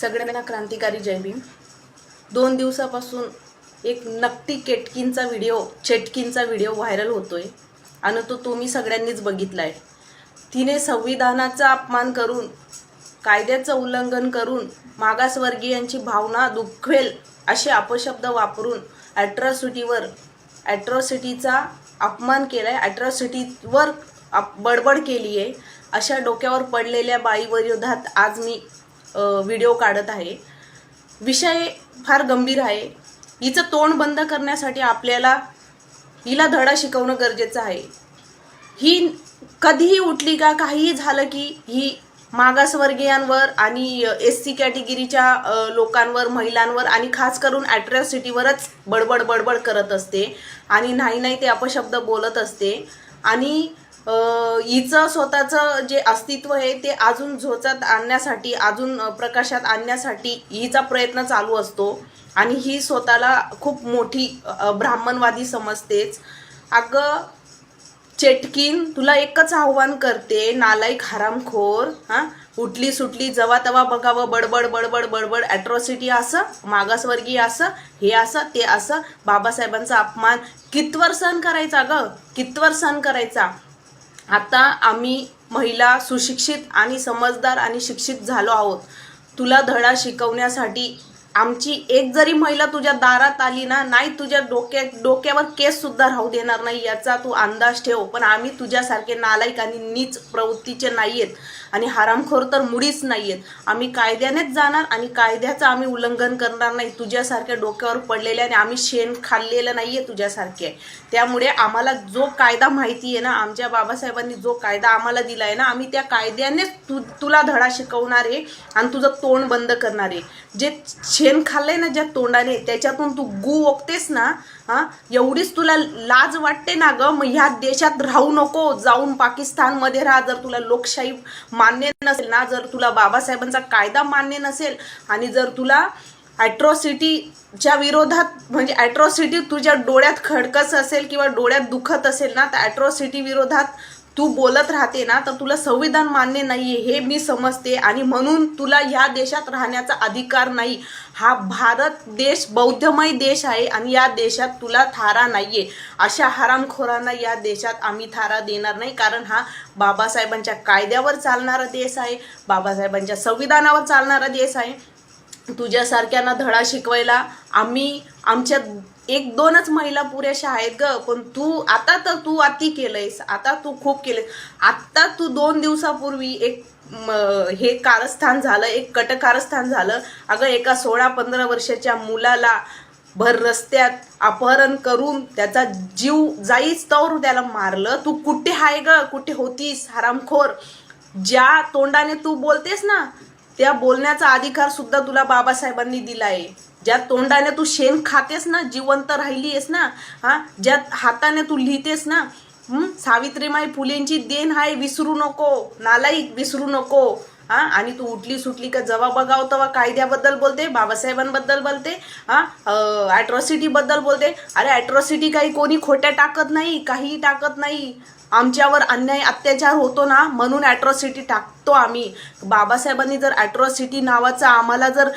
सगळ्यांना क्रांतिकारी जय भीम. दोन दिवसापासून एक नक्की केटकींचा व्हिडिओ चेटकींचा व्हिडिओ व्हायरल होतोय. आणि तो तुम्ही सगळ्यांनीच बघितलाय. तिने संविधानाचा अपमान करून कायद्याचं उल्लंघन करून मागासवर्गीयांची भावना दुखवेल असे अपशब्द वापरून ॲट्रॉसिटीवर ॲट्रॉसिटीचा अपमान केला आहे ॲट्रॉसिटीवर अप बडबड केली आहे अशा डोक्यावर पडलेल्या बाईविरोधात आज मी व्हिडिओ काढत आहे. विषय फार गंभीर आहे. हिचं तोंड बंद करण्यासाठी आपल्याला हिला धडा शिकवणं गरजेचं आहे. ही कधीही उठली का काहीही झालं की ही मागासवर्गीयांवर आणि एस सी कॅटेगरीच्या लोकांवर महिलांवर आणि खास करून ॲट्रॉसिटीवरच बडबड बडबड करत असते. आणि नाही नाही ते अपशब्द बोलत असते. आणि हिचं स्वतःचं जे अस्तित्व आहे ते अजून झोचात आणण्यासाठी अजून प्रकाशात आणण्यासाठी हिचा प्रयत्न चालू असतो. आणि ही स्वतःला खूप मोठी ब्राह्मणवादी समजतेच. अगं चेटकीन तुला एकच आव्हान करते नालायक हरामखोर हां? उठली सुटली जवा तवा बघावं बडबड बडबड बडबड ॲट्रॉसिटी असं मागासवर्गीय असं हे असं ते असं बाबासाहेबांचा अपमान कितवर सहन करायचा ग? कितवर सहन करायचा? आता आम्ही महिला सुशिक्षित आणि समजदार आणि शिक्षित झालो आहोत. तुला धडा शिकवण्यासाठी आमची एक जरी महिला तुझ्या दारात आली ना नाही तुझ्या डोक्या डोक्यावर केससुद्धा राहू देणार नाही याचा तू अंदाज ठेव. पण आम्ही तुझ्यासारखे नालायक आणि नीच प्रवृत्तीचे नाही आहेत आणि हरामखोर तर मुळीच नाही आहेत आम्ही कायद्यानेच जाणार आणि कायद्याचं आम्ही उल्लंघन करणार नाही. तुझ्यासारख्या डोक्यावर पडलेले आणि आम्ही शेण खाल्लेलं नाही आहे तुझ्यासारखे. त्यामुळे आम्हाला जो कायदा माहिती आहे ना आमच्या बाबासाहेबांनी जो कायदा आम्हाला दिला आहे ना आम्ही त्या कायद्यानेच तू तुला धडा शिकवणार आहे आणि तुझं तोंड बंद करणार आहे. जे शेण खाल्लंय ना ज्या तोंडाने त्याच्यातून तू गू ओकतेस ना हा? एवढीच तुला लाज वाटते ना ग? मग ह्या देशात राहू नको जाऊन पाकिस्तानमध्ये राहा. जर तुला लोकशाही मान्य नसेल ना जर तुला बाबासाहेबांचा कायदा मान्य नसेल आणि जर तुला ॲट्रॉसिटीच्या विरोधात म्हणजे ॲट्रॉसिटी तुझ्या डोळ्यात खडकस असेल किंवा डोळ्यात दुखत असेल ना तर ॲट्रॉसिटी विरोधात तू बोलत राहते ना तर तुला संविधान मान्य नाहीये हे मी समजते. आणि म्हणून तुला ह्या देशात राहण्याचा अधिकार नाही. हा भारत देश बौद्धमय देश आहे आणि या देशात तुला थारा नाहीये. अशा हरामखोरांना या देशात आम्ही थारा देणार नाही. कारण हा बाबासाहेबांच्या कायद्यावर चालणारा देश आहे. बाबासाहेबांच्या संविधानावर चालणारा देश आहे. तुझ्यासारख्यांना धडा शिकवायला आम्ही आमच्या एक दोनच महिला पुरेशा आहेत ग पण तू आता तर तू अति केलंयस आता तू खूप केलंयस. आता तू दोन दिवसापूर्वी एक हे कारस्थान झालं एक कटकारस्थान झालं. अगं एका सोळा पंधरा वर्षाच्या मुलाला भर रस्त्यात अपहरण करून त्याचा जीव जाईच तवर त्याला मारलं. तू कुठे आहे ग? कुठे होतीस? हरामखोर. ज्या तोंडाने तू बोलतेस ना त्या बोलण्याचा अधिकार सुद्धा तुला बाबासाहेबांनी दिला आहे ज्या तोंडाने तू शेण खातेस ना जिवंत राहिली आहेस ना हा ज्या हाताने तू लिहितेस ना सावित्रीमाई फुलेंची देण आहे विसरू नको नालाईक विसरू नको. हा? आणि तू उठली सुटली का जवा बघाव तेव्हा कायद्याबद्दल बोलते बाबासाहेबांबद्दल बोलते हा? ॲट्रॉसिटी बद्दल बोलते. अरे ॲट्रॉसिटी काही कोणी खोट्या टाकत नाही काहीही टाकत नाही. आमच्यावर अन्याय अत्याचार होतो ना म्हणून ॲट्रॉसिटी टाकतो आम्ही. बाबासाहेबांनी जर ॲट्रॉसिटी नावाचा आम्हाला जर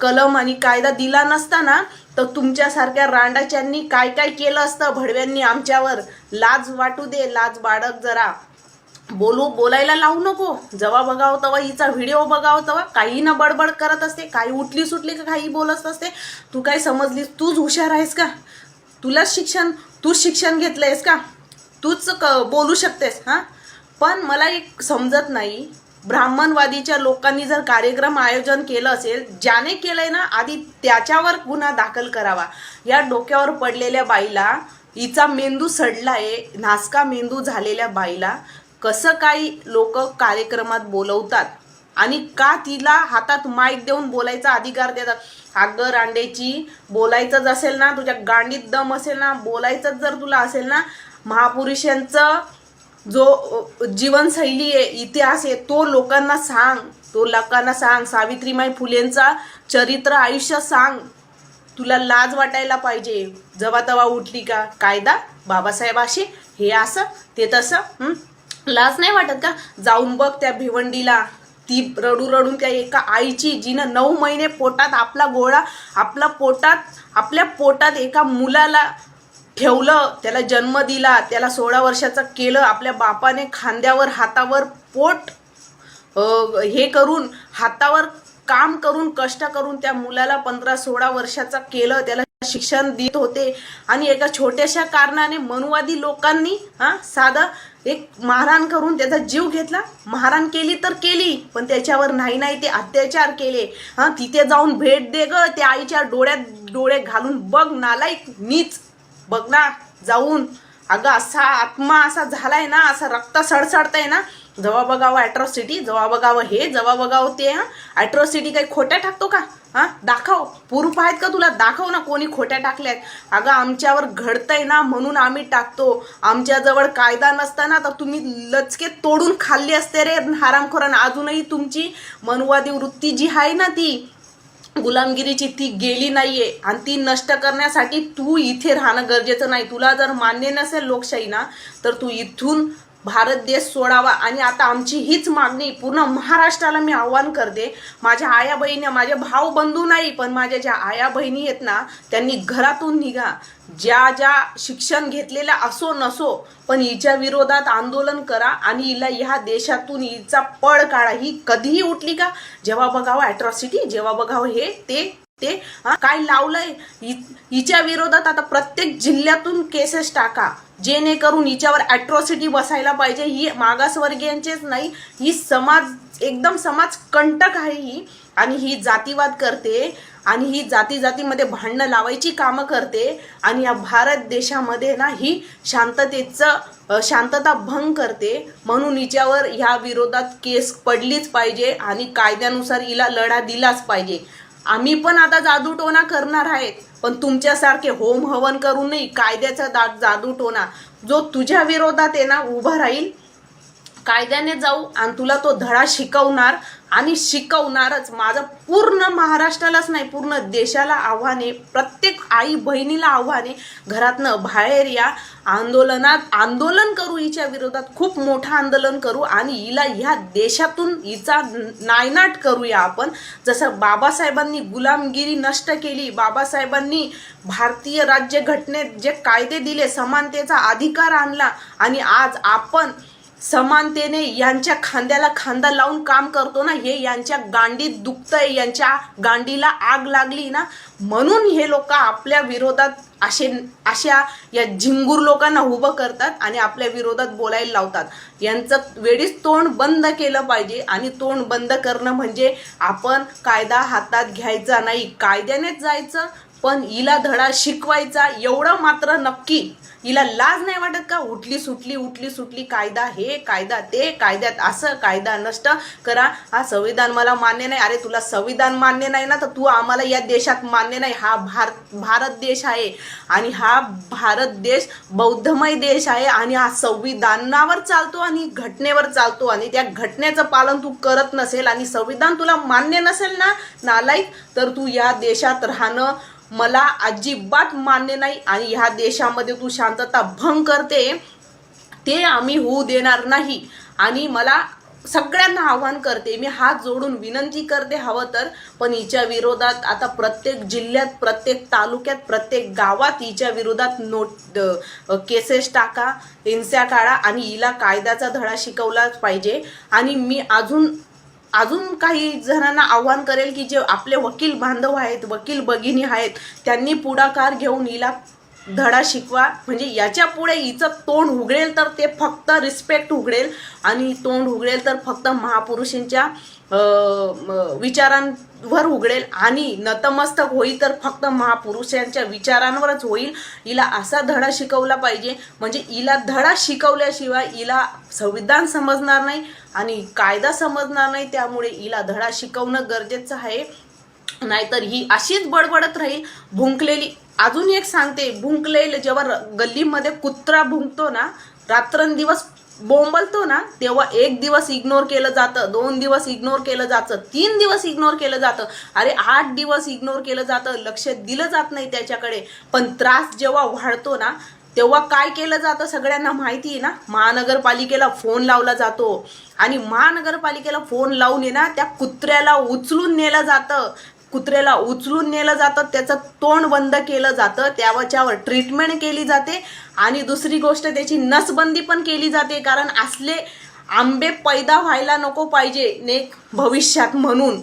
कलम आणि कायदा दिला नसता ना तर तुमच्यासारख्या रांडाच्यांनी काय काय केलं असतं भडव्यांनी आमच्यावर? लाज वाटू दे लाज बाळग जरा. बोलू बोलायला लावू नको. जेव्हा बघावं तेव्हा हिचा व्हिडिओ बघावं तेव्हा काही ना बडबड करत असते काही उठली सुटली का काही बोलत असते. तू काय समजलीस तूच हुशार आहेस का? तुलाच शिक्षण तूच शिक्षण घेतलंयस का? तूच क बोलू शकतेस हां? पण मला एक समजत नाही ब्राह्मणवादीच्या लोकांनी जर कार्यक्रम आयोजन केलं असेल ज्याने केलंय ना आधी त्याच्यावर गुन्हा दाखल करावा. या डोक्यावर पडलेल्या बाईला हिचा मेंदू सडला आहे नासका मेंदू झालेल्या बाईला कसं काही लोक कार्यक्रमात बोलवतात आणि का तिला हातात माईक देऊन बोलायचा अधिकार देतात? अगं रांडेची बोलायचंच असेल ना तुझ्या गांडीत दम असेल ना बोलायचंच जर तुला असेल ना महापुरुषांचं जो जीवनशैली आहे इतिहास आहे तो लोकांना सांग. तो लोकांना सांग. सावित्रीमाई फुलेंचा चरित्र आयुष्य सांग. तुला लाज वाटायला पाहिजे. जवा तवा उठली का? कायदा? बाबासाहेबाशी हे असं? ते तसं? लाज नाही वाटत का? जाऊन बघ त्या भिवंडीला. ती रडू रडून त्या एका आईची जिनं नऊ महिने पोटात आपला गोळा आपला पोटात आपल्या पोटात एका मुलाला ठेवलं त्याला जन्म दिला त्याला सोळा वर्षाचं केलं आपल्या बापाने खांद्यावर हातावर पोट हे करून हातावर काम करून कष्ट करून त्या मुलाला पंधरा सोळा वर्षाचा केलं त्याला शिक्षण देत होते. आणि एका छोट्याशा कारणाने मनुवादी लोकांनी हा साधं एक मारहाण करून त्याचा जीव घेतला. मारहाण केली तर केली पण त्याच्यावर नाही नाही ते अत्याचार केले. हा तिथे जाऊन भेट दे ग त्या आईच्या डोळ्यात डोळे घालून बघ नालायक नीच बघ ना जाऊन. अगं असा आत्मा असा झालाय ना असा रक्त सडसडतंय ना जवा बघावं अॅट्रॉसिटी जवा बघावं हे जवा बघावं ते हा? अॅट्रॉसिटी काही खोट्या टाकतो का? हा? दाखव. प्रूफ आहेत का तुला? दाखव ना कोणी खोट्या टाकल्यात. अगं आमच्यावर घडतंय ना म्हणून आम्ही टाकतो. आमच्याजवळ कायदा नसताना तर तुम्ही लचके तोडून खाल्ली असते रे हरामखोरान. अजूनही तुमची मनुवादी वृत्ती जी आहे ना ती गुलामगिरीची ती गेली नाहीये आणि ती नष्ट करण्यासाठी तू इथे राहणं गरजेचं नाही. तुला जर मान्य नसेल लोकशाही ना तर तू इथून भारत देश सोडावा आणि आता आमची हीच मागणी पूर्ण महाराष्ट्राला मी आव्हान करते. माझ्या आया बहिणी माझे भाऊ बंधू नाही पण माझ्या ज्या आया बहिणी आहेत ना त्यांनी घरातून निघा. ज्या ज्या शिक्षण घेतलेल्या असो नसो पण हिच्या विरोधात आंदोलन करा आणि हिला ह्या देशातून हिचा पळ काढा. ही कधीही उठली का? जेव्हा बघावं अॅट्रॉसिटी जेव्हा बघावं हे ते ते काय लावलंय? हिच्या विरोधात आता प्रत्येक जिल्ह्यातून केसेस टाका. जेणेकरून हिच्यावर ॲट्रॉसिटी बसायला पाहिजे. ही मागासवर्गीयांचेच नाही ही समाज एकदम समाज कंटक आहे ही. आणि ही जातीवाद करते आणि ही जाती जातीमध्ये भांडणं लावायची कामं करते आणि या भारत देशामध्ये ना ही शांततेचं शांतता भंग करते. म्हणून हिच्यावर ह्या विरोधात केस पडलीच पाहिजे आणि कायद्यानुसार हिला लढा दिलाच पाहिजे. आम्ही पण आता जादूटोना करणार आहेत. पण तुमच्यासारखे होम हवन करून नाही कायद्याचा दा जादूटोना जो तुझ्या विरोधात आहे ना उभा राहील. कायद्याने जाऊ आणि तुला तो धडा शिकवणार. आणि शिकवणारच. माझं पूर्ण महाराष्ट्रालाच नाही पूर्ण देशाला आव्हाने प्रत्येक आई बहिणीला आव्हाने घरातनं बाहेर या आंदोलनात आंदोलन करू हिच्या विरोधात खूप मोठं आंदोलन करू आणि हिला ह्या देशातून हिचा नायनाट करूया आपण. जसं बाबासाहेबांनी गुलामगिरी नष्ट केली बाबासाहेबांनी भारतीय राज्यघटनेत जे कायदे दिले समानतेचा अधिकार आणला आणि आज आपण समानतेने यांच्या खांद्याला खांदा लावून काम करतो ना हे यांच्या गांडीत दुखतंय यांच्या गांडीला आग लागली ना म्हणून हे लोक आपल्या विरोधात असे अशा या झिंगूर लोकांना उभं करतात आणि आपल्या विरोधात बोलायला लावतात. यांचं वेळीच तोंड बंद केलं पाहिजे आणि तोंड बंद करणं म्हणजे आपण कायदा हातात घ्यायचा नाही. कायद्यानेच जायचं पण हिला धडा शिकवायचा एवढं मात्र नक्की. हिला लाज नाही वाटत का? उठली सुटली उठली सुटली कायदा हे कायदा ते कायद्यात असं कायदा नष्ट करा. हा संविधान मला मान्य नाही. अरे तुला संविधान मान्य नाही ना तर तू आम्हाला या देशात मान्य नाही. हा भारत भारत देश आहे. आणि हा भारत देश बौद्धमय देश आहे आणि हा संविधानावर चालतो आणि घटनेवर चालतो. आणि त्या घटनेचं पालन तू करत नसेल आणि संविधान तुला मान्य नसेल ना नालायक तर तू या देशात राहणं मला अजिबात मान्य नाही आणि ह्या देशामध्ये तू शांतता भंग करते ते आम्ही होऊ देणार नाही. आणि मला सगळ्यांना आव्हान करते मी हात जोडून विनंती करते हवं तर पण हिच्या विरोधात आता प्रत्येक जिल्ह्यात प्रत्येक तालुक्यात प्रत्येक गावात हिच्या विरोधात नोट केसेस टाका हिंसा काढा आणि हिला कायद्याचा धडा शिकवलाच पाहिजे. आणि मी अजून अजून काही जणांना आव्हान करेल की जे आपले वकील बांधव आहेत वकील भगिनी आहेत त्यांनी पुढाकार घेऊन हिला धडा शिकवा. म्हणजे याच्यापुढे हिचं तोंड उघडेल तर ते फक्त रिस्पेक्ट उघडेल. आणि तोंड उघडेल तर फक्त महापुरुषांच्या विचारांवर उघडेल. आणि नतमस्तक होईल तर फक्त महापुरुषांच्या विचारांवरच होईल. हिला असा धडा शिकवला पाहिजे. म्हणजे हिला धडा शिकवल्याशिवाय हिला संविधान समजणार नाही आणि कायदा समजणार नाही. त्यामुळे हिला धडा शिकवणं गरजेचं आहे. नाहीतर ही अशीच बडबडत राहील. भुंकलेली अजून एक सांगते भुंकलेलं जेव्हा गल्लीमध्ये कुत्रा भुंकतो ना रात्रंदिवस बोंबलतो ना तेव्हा एक दिवस इग्नोर केलं जातं दोन दिवस इग्नोर केलं जातं तीन दिवस इग्नोर केलं जातं. अरे आठ दिवस इग्नोर केलं जातं लक्ष दिलं जात नाही त्याच्याकडे. पण त्रास जेव्हा वाढतो ना तेव्हा काय केलं जातं सगळ्यांना माहिती आहे ना? महानगरपालिकेला फोन लावला जातो. आणि महानगरपालिकेला फोन लावून आहे ना त्या कुत्र्याला उचलून नेलं जातं. कुत्र्याला उचलून नेलं जातं त्याचं तोंड बंद केलं जातं त्याच्यावर ट्रीटमेंट केली जाते. आणि दुसरी गोष्ट त्याची नसबंदी पण केली जाते कारण असले आंबे पैदा व्हायला नको पाहिजे नेक भविष्यात म्हणून.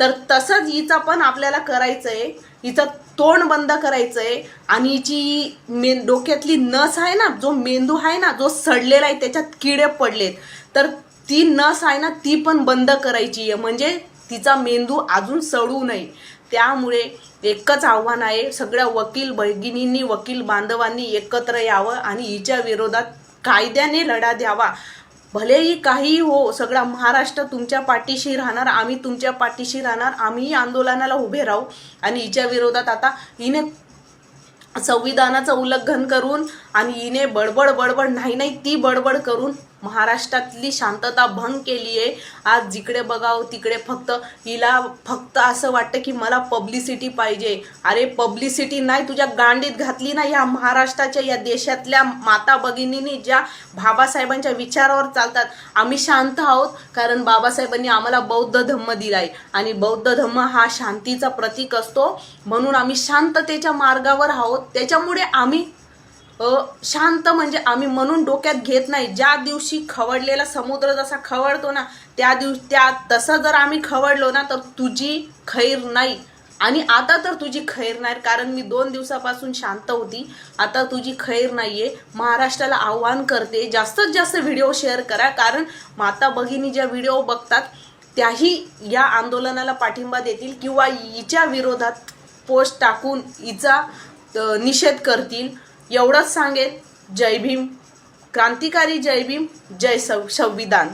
तर तसंच हिचं पण आपल्याला करायचं आहे हिचं तोंड बंद करायचं आहे आणि हिची मे डोक्यातली नस आहे ना जो मेंदू आहे ना जो सडलेला आहे त्याच्यात किडे पडलेत. तर ती नस आहे ना ती पण बंद करायची आहे. म्हणजे तिचा मेंदू अजून सडू नये त्यामुळे एकच आव्हान आहे सगळ्या वकील भगिनींनी वकील बांधवांनी एकत्र यावं आणि हिच्या विरोधात कायद्याने लढा द्यावा. भलेही काही हो सगळा महाराष्ट्र तुमच्या पाठीशी राहणार आम्ही तुमच्या पाठीशी राहणार आम्ही आंदोलनाला उभे राहू. आणि हिच्या विरोधात आता हिने संविधानाचं उल्लंघन करून आणि हिने बडबड बडबड नाही नाही ती बडबड करून महाराष्ट्रातली शांतता भंग केली आहे. आज जिकडे बघावं तिकडे फक्त हिला फक्त असं वाटतं की मला पब्लिसिटी पाहिजे. अरे पब्लिसिटी नाही तुझ्या गांडीत घातली ना या महाराष्ट्राच्या या देशातल्या माता भगिनींनी ज्या बाबासाहेबांच्या विचारावर चालतात. आम्ही शांत आहोत कारण बाबासाहेबांनी आम्हाला बौद्ध धम्म दिलाय. आणि बौद्ध धम्म हा शांतीचा प्रतीक असतो. म्हणून आम्ही शांततेच्या मार्गावर आहोत. त्याच्यामुळे आम्ही शांत म्हणजे आम्ही म्हणून डोक्यात घेत नाही. ज्या दिवशी खवडलेला समुद्र जसा खवडतो ना त्या दिवशी त्या तसं जर आम्ही खवडलो ना तर तुझी खैर नाही. आणि आता तर तुझी खैर नाही कारण मी दोन दिवसापासून शांत होती. आता तुझी खैर नाहीये. महाराष्ट्राला आव्हान करते. जास्तीत जास्त व्हिडिओ शेअर करा कारण माता भगिनी ज्या व्हिडिओ बघतात त्याही या आंदोलनाला पाठिंबा देतील किंवा हिच्या विरोधात पोस्ट टाकून हिचा निषेध करतील. एवढंच सांगेल जय भीम. क्रांतिकारी जय भीम. जय सं संविधान.